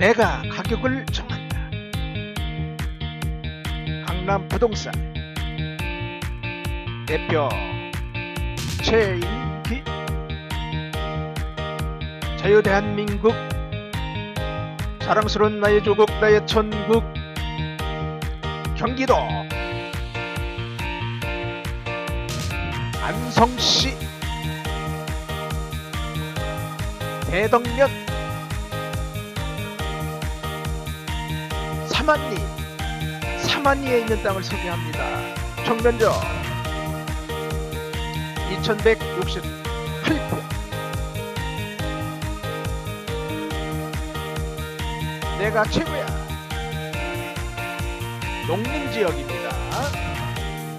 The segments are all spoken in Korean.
내가 가격을 정한다. 강남 부동산. 대표 최인기 자유대한민국. 사랑스러운 나의 조국 나의 천국. 경기도. 안성시. 대덕면 사만리 사만리에 있는 땅을 소개합니다. 총면적 2168평 내가 최고야 농림지역입니다.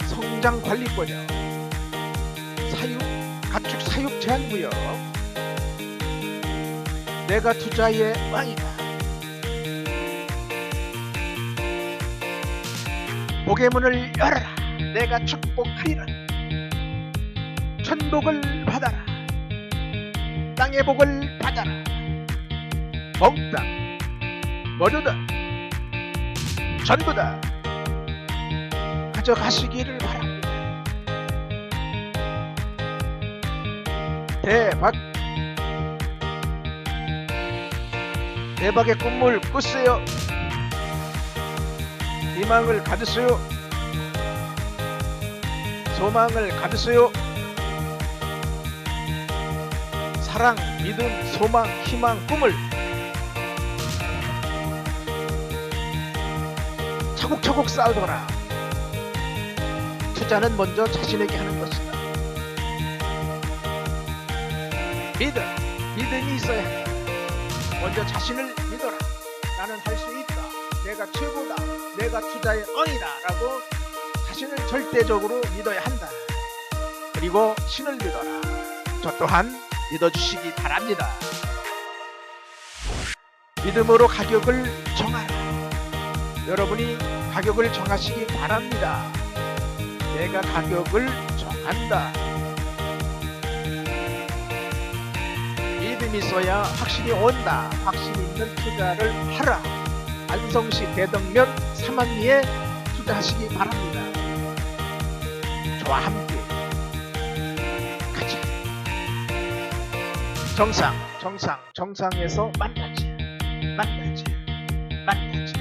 성장관리권역 사육 가축 사육 제한구역 내가 투자의 왕이다. 복의 문을 열어라. 내가 축복하리라. 천복을 받아라. 땅의 복을 받아라. 몽땅 모두다 전부 다 가져가시기를 바랍니다. 대박 대박의 꿈을 꾸세요. 희망을 가지세요. 소망을 가지세요. 사랑, 믿음, 소망, 희망, 꿈을 차곡차곡 쌓아둬라. 투자는 먼저 자신에게 하는 것이다. 믿음, 믿음이 있어야 한다. 먼저 자신을 믿어라. 나는 할 수 있다. 내가 최고다. 내가 투자의 왕이다. 라고 자신을 절대적으로 믿어야 한다. 그리고 신을 믿어라. 저 또한 믿어주시기 바랍니다. 믿음으로 가격을 정하라. 여러분이 가격을 정하시기 바랍니다. 내가 가격을 정한다. 믿음이 있어야 확신이 온다. 확신 있는 투자를 하라. 안성시 대덕면 사만리에 투자하시기 바랍니다. 저와 함께 같이 정상, 정상, 정상에서 만나지, 만나지, 만나지.